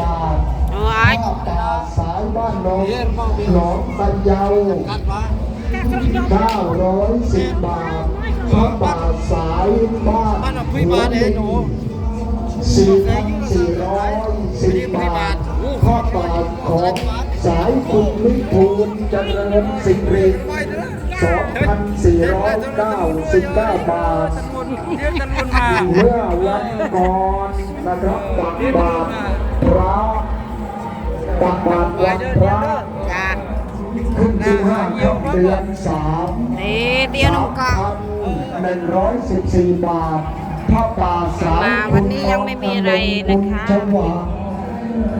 บาทโอ้ยข้าวปลาสายบ้านหนองหนองตะเยากัดมา910บาทข้าวปลาสายบ้านบ้านเราคุยบาทเองหนู4,410 บาทข้าวปลาของสายคุณวิทูลเจริญสิริไปเด้อ2,499 บาทเดี๋ยวจะลุนมาเมื่อวันก่อน นะครับตักบาตรพระตักบาตรวันพระจ้าขึ้นที่ห้าค่ำเดือนสามนี่เตียนงกะหนึ่งร้อยสิบสี่บาทพระป่าสายมาวันนี้ยังไม่มีอะไรนะคะจังหวะ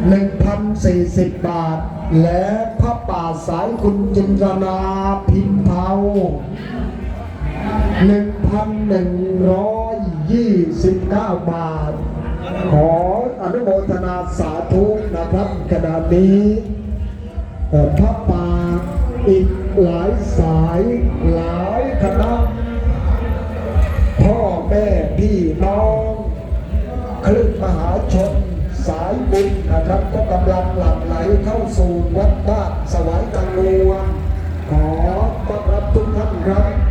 หนึ่งพันสี่สิบบาท และพระป่าสายคุณจินตนาพิมพ์เผา1,129บาท ขออนุโมทนาสาธุนะครับขณะนี้พระป่าอีกหลายสายหลายคณะพ่อแม่พี่น้องคลื่นมหาชนสายบุญนะครับ ก็กำลังหลั่งไหลเข้าสู่วัดบ้านสวายกังวลขอต้อนรับทุกท่านครับ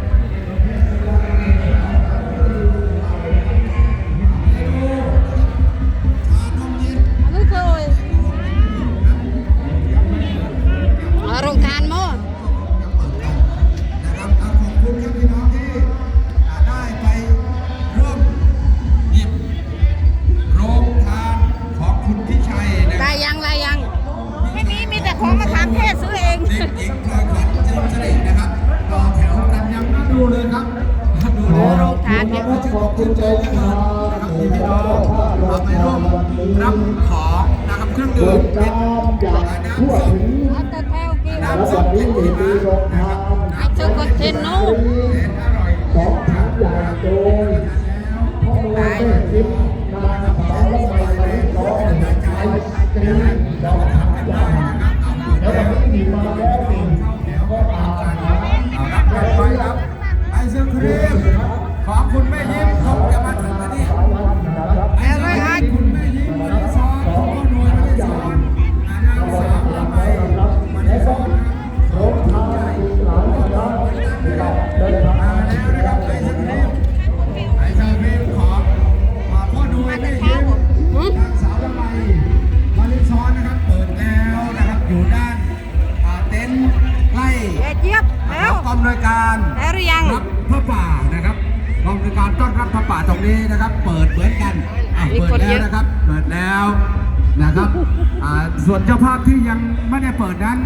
ของนะครับเครื่องเกิดื่มดเป็กานรอย่างทั่วถึงเอาแต่แถวกี่และวันนี้มีโรงทานไอ้เจ้าก็เทนโน่สองถังใหญ่โดยพ่อแม่ทิพย์นางสาวละไมไมร้องไอศกรีมสองถังใหญ่แล้ววันนี้มีมาแล้ว น่วยการแล้วหรือยังรับพระป่านะครับกองในวยการต้อนรับพระป่าตรงนี้นะครับ เปิดเหมือนกันอะมีเปิคนดเยแล้วอะนะครับเปิดแล้วนะครับอ่าส่วนเจ้าภาพที่ยังไม่ได้เปิดนั้น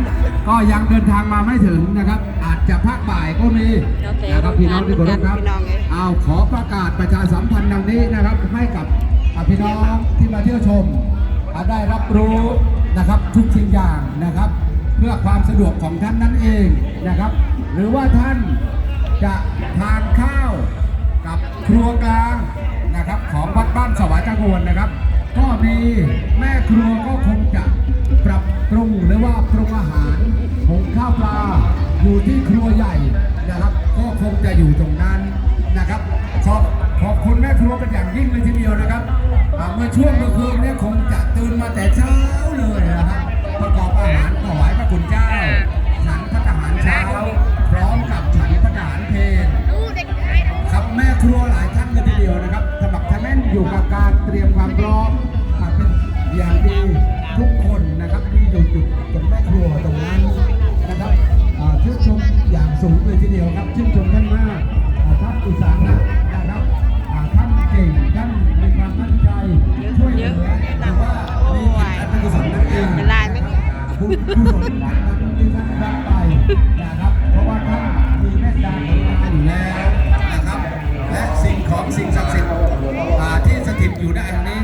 ก็ยังเดินทางมาไม่ถึงนะครับ อาจจะภาคบ่ายก็มีโอเคนะครับพี่น้องที่เคารพครับพี่น้องเอ้ยเอาขอประกาศประชาสัมพันธ์ดังนี้นะครับ ให้กับอ่าพี่น้องที่มาเที่ยวชมอ่าได้รับรู้นะครับทุกสิ่งอย่างนะครับ เพื่อความสะดวกของท่านนั่นเองนะครับ หรือว่าท่านจะทานข้าวกับครัวกลางนะครับ ของวัดบ้านสวายกังหวลนะครับ ก็มีแม่ครัวก็คงจะปรับปรุงหรือว่าปรุงอาหารหุงข้าวปลาอยู่ที่ครัวใหญ่นะครับ ก็คงจะอยู่ตรงนั้นนะครับขอบขอบคุณแม่ครัวเป็นอย่างยิ่งเลยทีเดียวนะครับเมื่อช่วงเมื่อคืนเนี่ยคงจะตื่นมาแต่เช้าเลย ดีทุกคนนะครับที่อยู่จุดตรงแม่ครัวตรงนั้นนะครับชื่นชมอย่างสูงเลยทีเดียวครับชื่นชมท่านมากท่านอุตสาหะนะครับท่านเก่งท่านมีความตั้งใจช่วยเหลือแต่ว่ามีจิตอันเป็นกุศลนั่นเองเป็นลายไหมเนี่ยบุญกุศลที่ท่านรับไปนะครับเพราะว่าท่านมีเมตตากรุณาอยู่แล้วนะครับและสิ่งของสิ่งศักดิ์สิทธิ์อ่าที่สถิตอยู่ในอัน